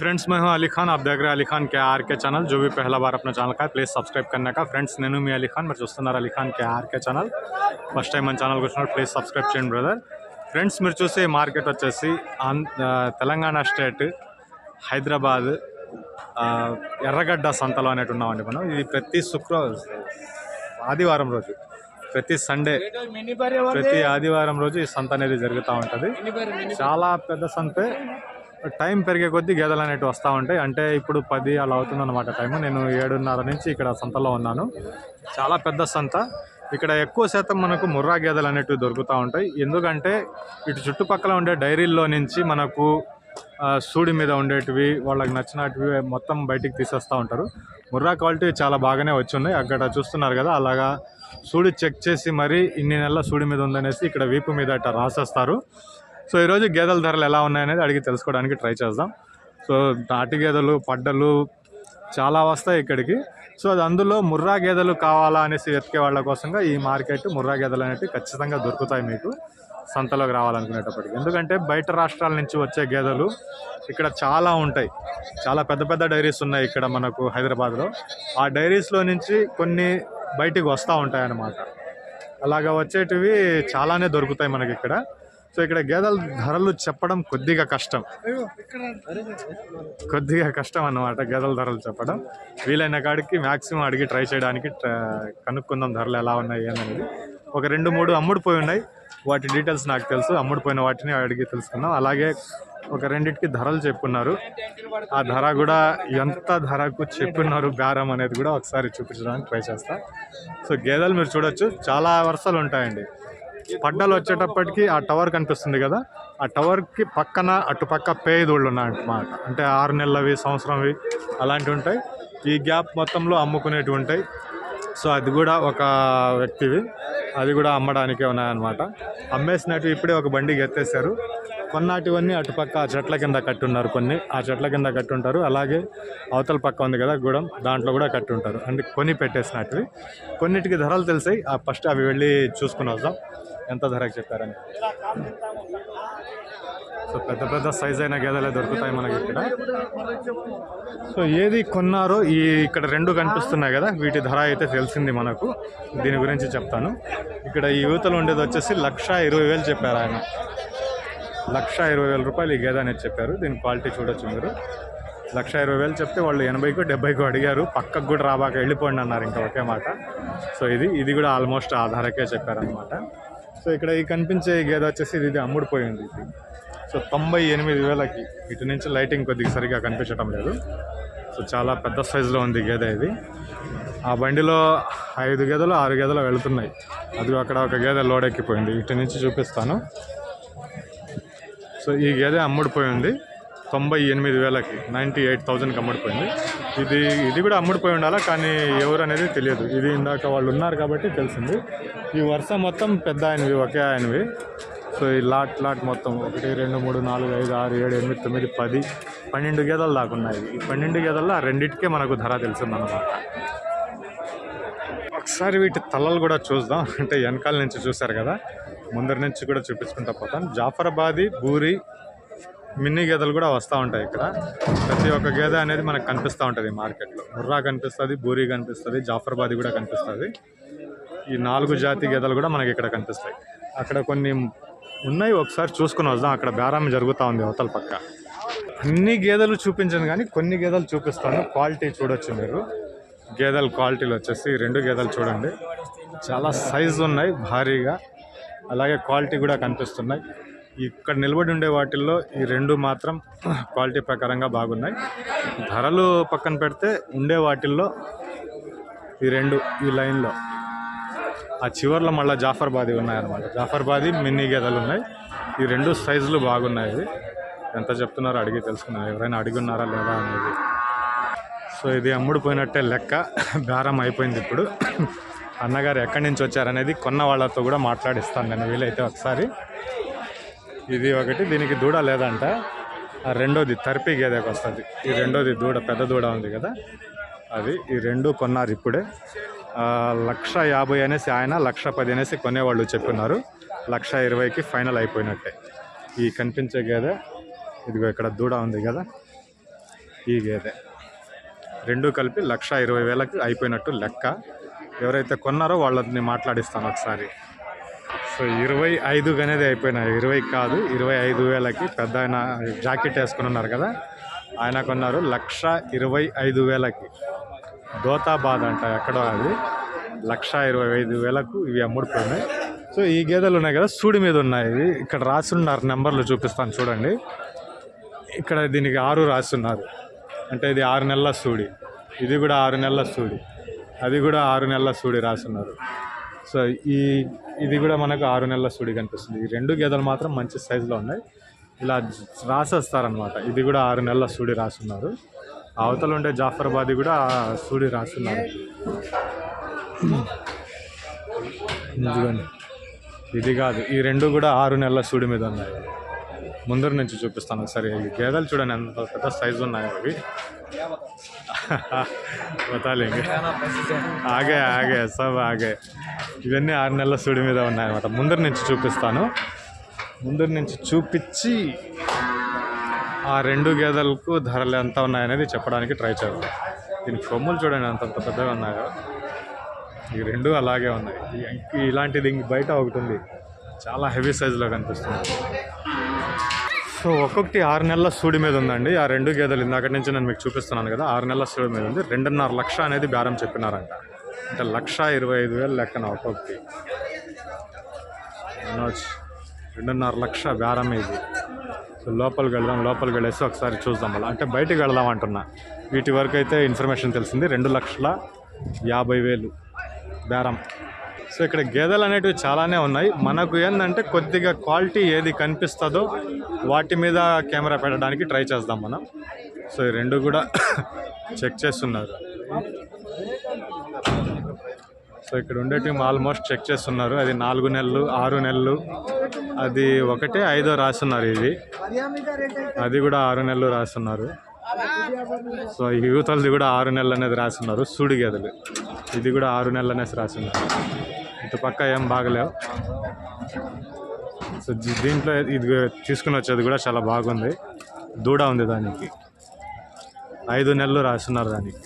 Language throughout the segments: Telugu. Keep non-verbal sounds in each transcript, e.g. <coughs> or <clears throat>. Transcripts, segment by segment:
ఫ్రెండ్స్ మేము అలీఖాన్ अली खान। आप देख रहे ఛానల్ जो भी पहला बार अपना ఛానల్ का ప్లీజ్ సబ్స్క్రైబ్ करने ఫ్రెండ్స్ నేను మీ అలీ మీరు చూస్తున్నారు Ali Khan K R K channel first time మన ఛానల్కి వచ్చినప్పుడు ప్లీజ్ సబ్స్క్రైబ్ చేయండి బ్రదర్ ఫ్రెండ్స్ మీరు చూసే మార్కెట్ వచ్చేసి తెలంగాణ స్టేట్ హైదరాబాద్ ఎర్రగడ్డ సంతలో అనేటు ఉన్నామండి మనం ఇది ప్రతి శుక్రవారం ఆదివారం రోజు ప్రతి సండే ప్రతి ఆదివారం రోజు ఈ సంత అనేది జరుగుతూ ఉంటుంది చాలా పెద్ద సంతే టైం పెరిగే కొద్దీ గేదెలు అనేవి వస్తూ ఉంటాయి. అంటే ఇప్పుడు పది అలా అవుతుంది అనమాట టైము. నేను ఏడున్నర నుంచి ఇక్కడ సంతలో ఉన్నాను. చాలా పెద్ద సంత. ఇక్కడ ఎక్కువ శాతం మనకు ముర్రా గేదెలు అనేటివి దొరుకుతూ ఉంటాయి. ఎందుకంటే ఇటు చుట్టుపక్కల ఉండే డైరీల్లో నుంచి మనకు సూడి మీద ఉండేటివి వాళ్ళకి నచ్చినటివి మొత్తం బయటికి తీసేస్తూ ఉంటారు. ముర్రా క్వాలిటీ చాలా బాగానే వచ్చి ఉన్నాయి అక్కడ చూస్తున్నారు కదా అలాగా సూడి చెక్ చేసి మరీ ఇన్ని నెలల సూడి మీద ఉందనేసి ఇక్కడ వీపు మీద అట్లా రాసేస్తారు. సో ఈరోజు గేదెల ధరలు ఎలా ఉన్నాయనేది అడిగి తెలుసుకోవడానికి ట్రై చేద్దాం. సో నాటి గేదెలు పడ్డలు చాలా వస్తాయి ఇక్కడికి. సో అది అందులో ముర్రా గేదెలు కావాలా అనేసి వెతికే వాళ్ళ కోసంగా ఈ మార్కెట్ ముర్రా గేదెలు అనేవి ఖచ్చితంగా దొరుకుతాయి మీకు సంతలోకి రావాలనుకునేటప్పటికి. ఎందుకంటే బయట రాష్ట్రాల నుంచి వచ్చే గేదెలు ఇక్కడ చాలా ఉంటాయి. చాలా పెద్ద పెద్ద డైరీస్ ఉన్నాయి ఇక్కడ మనకు హైదరాబాద్లో. ఆ డైరీస్లో నుంచి కొన్ని బయటికి వస్తూ ఉంటాయి అన్నమాట అలాగా వచ్చేటివి చాలానే దొరుకుతాయి మనకి ఇక్కడ. సో ఇక్కడ గేదెల ధరలు చెప్పడం కొద్దిగా కష్టం. కొద్దిగా కష్టం అన్నమాట గేదెల ధరలు చెప్పడం. వీలైన కాడికి మ్యాక్సిమం అడిగి ట్రై చేయడానికి కనుక్కుందాం ధరలు ఎలా ఉన్నాయి ఏందనేది. ఒక రెండు మూడు అమ్ముడుపోయి ఉన్నాయి. వాటి డీటెయిల్స్ నాకు తెలుసు. అమ్ముడుపోయిన వాటిని అడిగి తెలుసుకుందాం. అలాగే ఒక రెండింటికి ధరలు చెప్పున్నారు. ఆ ధర కూడా ఎంత ధరకు చెప్పున్నారు బేరం అనేది కూడా ఒకసారి చూపించడానికి ట్రై చేస్తా. సో గేదెలు మీరు చూడొచ్చు. చాలా వరుసలు ఉంటాయండి. పడ్డలు వచ్చేటప్పటికి ఆ టవర్ కనిపిస్తుంది కదా ఆ టవర్కి పక్కన అటుపక్క పేదోళ్ళు ఉన్నాయన్నమాట అంటే ఆరు నెలలవి సంవత్సరంవి అలాంటివి ఉంటాయి. ఈ గ్యాప్ మొత్తంలో అమ్ముకునేటివి ఉంటాయి. సో అది కూడా ఒక వ్యక్తివి. అది కూడా అమ్మడానికే ఉన్నాయన్నమాట. అమ్మేసినట్టు ఇప్పుడే ఒక బండి ఎత్తేసారు కొన్నాటివన్నీ అటుపక్క ఆ చెట్ల కింద కట్టున్నారు కొన్ని. ఆ చెట్ల కింద కట్టుంటారు. అలాగే అవతల పక్క ఉంది కదా గూడెం దాంట్లో కూడా కట్టుంటారు. అంటే కొని పెట్టేసినట్టువి. కొన్నిటికి ధరలు తెలిసాయి. ఆ ఫస్ట్ అవి వెళ్ళి చూసుకుని వద్దాం. ఎంత ధరకు చెప్పారని? సో పెద్ద పెద్ద సైజ్ అయిన గేదెలే దొరుకుతాయి మనకి ఇక్కడ. సో ఏది కొన్నారో ఈ ఇక్కడ రెండు కనిపిస్తున్నాయి కదా వీటి ధర అయితే తెలిసింది మనకు. దీని గురించి చెప్తాను. ఇక్కడ ఈ యువతలు ఉండేది వచ్చేసి లక్ష ఇరవై వేలు చెప్పారు ఆయన. లక్ష ఇరవై వేల రూపాయలు ఈ గేదె అనేది చెప్పారు. దీని క్వాలిటీ చూడొచ్చు మీరు. లక్ష ఇరవై వేలు చెప్తే వాళ్ళు ఎనభైకో డెబ్బైకో అడిగారు. పక్కకు కూడా రాబాక వెళ్ళిపోండి అన్నారు ఇంకా ఒకే మాట. సో ఇది ఇది కూడా ఆల్మోస్ట్ ఆ ధరకే చెప్పారనమాట సో ఇక్కడ ఈ కనిపించే ఈ గేదె వచ్చేసి ఇది అమ్ముడిపోయింది ఇది సో తొంభై ఎనిమిది వేలకి ఇటు నుంచి లైటింగ్ కొద్దిగా సరిగా కనిపించడం లేదు. సో చాలా పెద్ద సైజులో ఉంది గేదె ఇది. ఆ బండిలో ఐదు గేదెలు ఆరు గేదెలు వెళుతున్నాయి. అది అక్కడ ఒక గేదె లోడ్ ఎక్కిపోయింది ఇటు నుంచి చూపిస్తాను. సో ఈ గేదె అమ్ముడిపోయింది తొంభై ఎనిమిది వేలకి నైంటీ ఎయిట్ థౌజండ్కి అమ్ముడిపోయింది ఇది ఇది కూడా అమ్ముడిపోయి ఉండాలా? కానీ ఎవరు అనేది తెలియదు. ఇది ఇందాక వాళ్ళు ఉన్నారు కాబట్టి తెలిసింది. ఈ వరుస మొత్తం పెద్ద ఆయనవి ఒకే ఆయనవి. సో ఈ లాట్ లాట్ మొత్తం ఒకటి రెండు మూడు నాలుగు ఐదు ఆరు ఏడు ఎనిమిది తొమ్మిది పది పన్నెండు గేదెలు దాకా ఉన్నాయి. ఈ పన్నెండు గేదెల్లో ఆ రెండింటికే మనకు ధర తెలిసిందన్నమాట. ఒకసారి వీటి తలలు కూడా చూద్దాం. అంటే వెనకాల నుంచి చూశారు కదా? ముందరి నుంచి కూడా చూపించుకుంటా పోతాం జాఫరాబాదీ బూరి మిన్నీ గేదెలు కూడా వస్తూ ఉంటాయి ఇక్కడ. ప్రతి ఒక్క గేదె అనేది మనకు కనిపిస్తూ ఉంటుంది మార్కెట్లో. ముర్రా కనిపిస్తుంది బూరి కనిపిస్తుంది జాఫర్బాది కూడా కనిపిస్తుంది. ఈ నాలుగు జాతి గేదెలు కూడా మనకి ఇక్కడ కనిపిస్తాయి. అక్కడ కొన్ని ఉన్నాయి ఒకసారి చూసుకుని వద్దాం. అక్కడ బేరామి జరుగుతూ ఉంది అవతల పక్క. అన్ని గేదెలు చూపించను కానీ కొన్ని గేదెలు చూపిస్తాను. క్వాలిటీ చూడొచ్చు మీరు. గేదెల క్వాలిటీలు వచ్చేసి రెండు గేదెలు చూడండి. చాలా సైజు ఉన్నాయి భారీగా. అలాగే క్వాలిటీ కూడా కనిపిస్తున్నాయి. ఇక్కడ నిలబడి ఉండే వాటిల్లో ఈ రెండు మాత్రం <clears throat> క్వాలిటీ ప్రకారంగా బాగున్నాయి. ధరలు పక్కన పెడితే ఉండే వాటిల్లో ఈ రెండు ఈ లైన్లో. ఆ చివర్లో మళ్ళీ జాఫర్బాదీ ఉన్నాయన్నమాట. జాఫర్బాదీ మిన్నీ గేదెలు ఉన్నాయి. ఈ రెండు సైజులు బాగున్నాయి ఎంత చెప్తున్నారో అడిగి తెలుసుకున్నాను ఎవరైనా అడిగి ఉన్నారా లేదా అనేది. సో ఇది అమ్ముడుపోయినట్టే లెక్క. <clears throat> బేరం అయిపోయింది ఇప్పుడు. <clears throat> అన్నగారు ఎక్కడి నుంచి వచ్చారనేది కొన్న వాళ్ళతో కూడా మాట్లాడిస్తాను నేను వీలైతే ఒకసారి. ఇది ఒకటి దీనికి దూడ లేదంట. రెండోది తర్పి గేదెకి వస్తుంది. ఈ రెండోది దూడ పెద్ద దూడ ఉంది కదా. అది ఈ రెండు కొన్నారు ఇప్పుడే. లక్ష యాభై అనేసి ఆయన లక్ష పది అనేసి కొనేవాళ్ళు చెప్పున్నారు లక్ష ఇరవైకి ఫైనల్ అయిపోయినట్టే. ఈ కనిపించే గేదె ఇదిగో ఇక్కడ దూడ ఉంది కదా. ఈ గేదె. రెండు కలిపి లక్ష ఇరవై వేలకు అయిపోయినట్టు లెక్క. ఎవరైతే కొన్నారో వాళ్ళని మాట్లాడిస్తాను ఒకసారి. సో ఇరవై ఐదు అనేది అయిపోయినాయి. ఇరవై కాదు ఇరవై ఐదు వేలకి పెద్ద ఆయన జాకెట్ వేసుకుని ఉన్నారు కదా ఆయన కొన్నారు లక్ష ఇరవై ఐదు వేలకి. దోతాబాద్ అంట ఎక్కడో అది. లక్ష ఇరవై ఐదు వేలకు ఇవి అమ్ముడుపోయినాయి. సో ఈ గేదెలు ఉన్నాయి కదా సూడి మీద ఉన్నాయి. ఇవి ఇక్కడ రాసున్నారు నెంబర్లు చూపిస్తాను చూడండి. ఇక్కడ దీనికి ఆరు రాస్తున్నారు అంటే ఇది ఆరు నెలల సూడి. ఇది కూడా ఆరు నెలల సూడి. అది కూడా ఆరు నెలల సూడి రాసున్నారు సో ఈ ఇది కూడా మనకు ఆరు నెలల సూడి కనిపిస్తుంది. ఈ రెండు గేదెలు మాత్రం మంచి సైజులో ఉన్నాయి. ఇలా రాసేస్తారనమాట ఇది కూడా ఆరు నెలల సూడి రాస్తున్నారు అవతలు ఉండే జాఫర్బాది కూడా ఆ సూడి రాస్తున్నారు ఇది కాదు ఈ రెండు కూడా ఆరు నెలల సూడి మీద ఉన్నాయి. ముందర నుంచి చూపిస్తాను సరే ఈ గేదెలు చూడండి ఎంత పెద్ద సైజు ఉన్నాయో అవి. బతాలింగ్ ఆగే ఆగే సబ్ ఆగే. ఇవన్నీ ఆరు నెలల సూడి మీద ఉన్నాయన్నమాట. ముందర నుంచి చూపిస్తాను. ముందర నుంచి చూపించి ఆ రెండు గేదెలకు ధరలు ఎంత ఉన్నాయనేది చెప్పడానికి ట్రై చేద్దాం. దీని కొమ్ములు చూడండి అంతంత అంత పెద్దగా ఉన్నాయో ఈ రెండు అలాగే ఉన్నాయి. ఈ- ఇలాంటిది ఇంక బయట ఒకటి ఉంది. చాలా హెవీ సైజులో కనిపిస్తుంది. సో ఒక్కొక్కటి ఆరు నెలల సూడి మీద ఉందండి. ఆ రెండు గేదెలు ఇందాక నుంచి నేను మీకు చూపిస్తున్నాను కదా ఆరు నెలల సూడి మీద ఉంది. రెండున్నర లక్ష అనేది బేరం చెప్పినారంట. అంటే లక్ష ఇరవై ఐదు వేలు లెక్కన ఒక్కొక్కటి. మనోజ్ రెండున్నర లక్ష బేరం ఇది. సో లోపలికి వెళ్దాం లోపలికి వెళ్ళేసి ఒకసారి చూద్దాం మళ్ళీ అంటే బయటికి వెళ్దాం అంటున్నా. వీటి వరకు అయితే ఇన్ఫర్మేషన్ తెలిసింది. రెండు లక్షల యాభై వేలు బేరం. సో ఇక్కడ గేదెలు అనేటివి చాలానే ఉన్నాయి. మనకు ఏంటంటే కొద్దిగా క్వాలిటీ ఏది కనిపిస్తుందో వాటి మీద కెమెరా పెట్టడానికి ట్రై చేద్దాం మనం. సో ఈ రెండు కూడా <coughs> చెక్ చేస్తున్నారు. సో ఇక్కడ ఉండేటివి ఆల్మోస్ట్ చెక్ చేస్తున్నారు. అది నాలుగు నెలలు ఆరు నెలలు అది ఒకటే ఐదో రాస్తున్నారు ఇది. అది కూడా ఆరు నెలలు రాస్తున్నారు. సో ఈ కూడా ఆరు నెలలు అనేది రాస్తున్నారు. సూడి గేదెలు. ఇది కూడా ఆరు నెలలు అనేసి రాస్తున్నారు. ఇటు పక్క ఏం బాగలేవు. సో దీంట్లో ఇది తీసుకుని వచ్చేది కూడా చాలా బాగుంది. దూడ ఉంది దానికి. ఐదు నెలలు రాస్తున్నారు దానికి.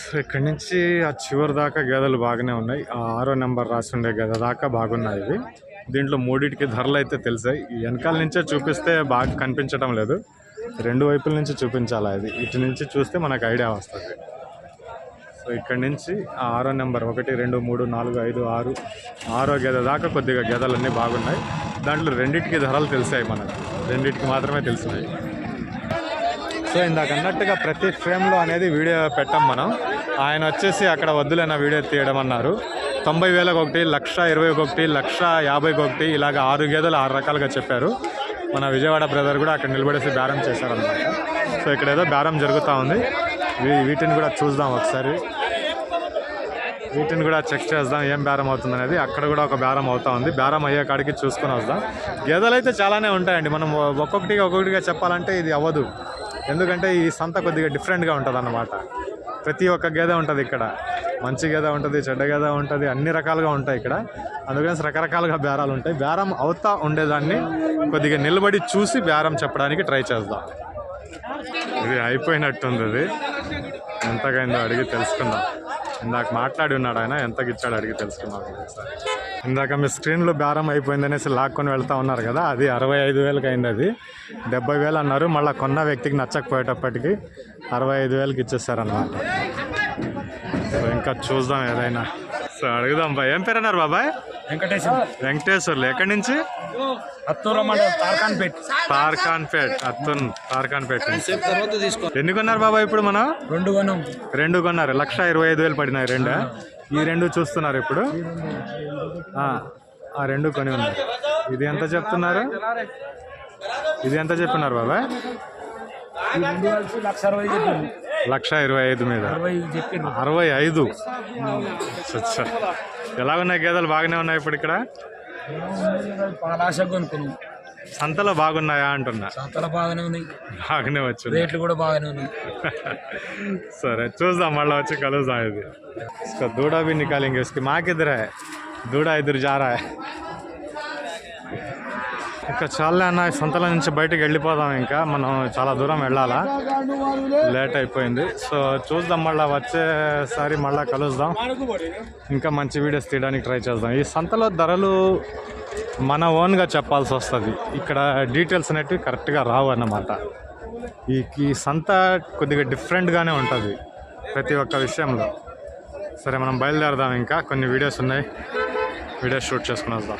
సో ఇక్కడి నుంచి ఆ చివరి దాకా గేదెలు బాగానే ఉన్నాయి. ఆ ఆరో నెంబర్ రాసిండే గేదె దాకా బాగున్నాయి ఇవి. దీంట్లో మూడింటికి ధరలు అయితే తెలిసాయి. వెనకాల నుంచే చూపిస్తే బాగా కనిపించడం లేదు. రెండు వైపుల నుంచి చూపించాలి అది ఇటు నుంచి చూస్తే మనకు ఐడియా వస్తుంది. సో ఇక్కడి నుంచి ఆ ఆరో నెంబర్ ఒకటి రెండు మూడు నాలుగు ఐదు ఆరు ఆరో గేదె దాకా కొద్దిగా గెదలన్నీ బాగున్నాయి. దాంట్లో రెండింటికి ధరలు తెలిసాయి మనకు. రెండింటికి మాత్రమే తెలిసినాయి. సో ఇందాక అన్నట్టుగా ప్రతి ఫ్రేమ్లో అనేది వీడియో పెట్టాం మనం. ఆయన వచ్చేసి అక్కడ వద్దులైన వీడియో తీయడం అన్నారు తొంభై వేలకు ఒకటి లక్ష ఇరవై ఒకటి లక్ష యాభైకి ఒకటి ఇలాగ ఆరు గేదెలు ఆరు రకాలుగా చెప్పారు. మన విజయవాడ బ్రదర్ కూడా అక్కడ నిలబడేసి బేరం చేశారనమాట సో ఇక్కడ ఏదో బేరం జరుగుతూ ఉంది. వీ- వీటిని కూడా చూద్దాం ఒకసారి. వీటిని కూడా చెక్ చేద్దాం ఏం బేరం అవుతుంది అనేది అక్కడ కూడా ఒక బేరం అవుతా ఉంది. బేరం అయ్యే కాడికి చూసుకొని వద్దాం. గేదెలు అయితే చాలానే ఉంటాయండి. మనం ఒక్కొక్కటిగా ఒక్కొక్కటిగా చెప్పాలంటే ఇది అవ్వదు. ఎందుకంటే ఈ సంత కొద్దిగా డిఫరెంట్గా ఉంటుంది అన్నమాట ప్రతి ఒక్క గేదె ఉంటుంది ఇక్కడ. మంచి గేదె ఉంటుంది చెడ్డ గేదె ఉంటుంది అన్ని రకాలుగా ఉంటాయి ఇక్కడ. అందుకని రకరకాలుగా బేరాలు ఉంటాయి. బేరం అవుతా ఉండేదాన్ని కొద్దిగా నిలబడి చూసి బేరం చెప్పడానికి ట్రై చేద్దాం. ఇది అయిపోయినట్టుంది అది ఎంతకైందో అడిగి తెలుసుకుందాం. ఇందాక మాట్లాడి ఉన్నాడు ఆయన ఎంతకి ఇచ్చాడు అడిగి తెలుసుకుందాం ఒకసారి. ఇందాక మీ స్క్రీన్లో బేరం అయిపోయింది అనేసి లాక్కొని వెళ్తా ఉన్నారు కదా అది అరవై ఐదు వేలకి అయింది అది. డెబ్బై వేలు అన్నారు మళ్ళీ కొన్న వ్యక్తికి నచ్చకపోయేటప్పటికి అరవై ఐదు వేలకి ఇచ్చేసారన్నమాట. ఇంకా చూద్దాం ఏదైనా. సో అడుగుదాం బాయ్ ఏం పేరు అన్నారు బాబాయ్? వెంకటేశం వెంకటేశ్వర్లు. ఎక్కడి నుంచి? నుంచి. తర్వాత తీసుకో. ఎన్ని కొన్నారు బాబాయ్ ఇప్పుడు మనం? రెండు కొనం రెండు కొన్నారు. లక్ష ఇరవై ఐదు వేలు పడినాయి రెండు. ఈ రెండు చూస్తున్నారు ఇప్పుడు. ఆ, ఆ రెండు కొని ఉన్నారు. ఇది ఎంత చెప్తున్నారు? ఇది ఎంత చెప్తున్నారు బాబాయ్? లక్ష అరవై లక్ష ఇరవై ఐదు మీద. అరవై ఐదు ఎలా ఉన్నాయి గేదెలు? బాగానే ఉన్నాయి ఇప్పుడు ఇక్కడ? సంతలో బాగున్నాయా అంటున్నా. సంతలో బాగానే ఉన్నాయి. బాగానే వచ్చు రేట్లు కూడా బాగానే ఉన్నాయి. <laughs> సరే చూద్దాం మళ్ళీ వచ్చి కలుద్దాం ఇది. దూడా బిన్ని నికాలింగ్ ఇసుకి. మాకిద్దరే దూడా ఇద్దరు జారా. ఇంకా చాలా అన్న సంతలో నుంచి బయటకు వెళ్ళిపోదాం ఇంకా. మనం చాలా దూరం వెళ్ళాలా? లేట్ అయిపోయింది. సో చూద్దాం మళ్ళీ వచ్చేసారి మళ్ళీ కలుద్దాం. ఇంకా మంచి వీడియోస్ తీయడానికి ట్రై చేద్దాం. ఈ సంతలో ధరలు మన ఓన్గా చెప్పాల్సి వస్తుంది. ఇక్కడ డీటెయిల్స్ అనేటివి కరెక్ట్గా రావు అన్నమాట. ఈ ఈ సంత కొద్దిగా డిఫరెంట్గానే ఉంటుంది ప్రతి ఒక్క విషయంలో. సరే మనం బయలుదేరదాం ఇంకా. కొన్ని వీడియోస్ ఉన్నాయి. వీడియోస్ షూట్ చేసుకుని వద్దాం.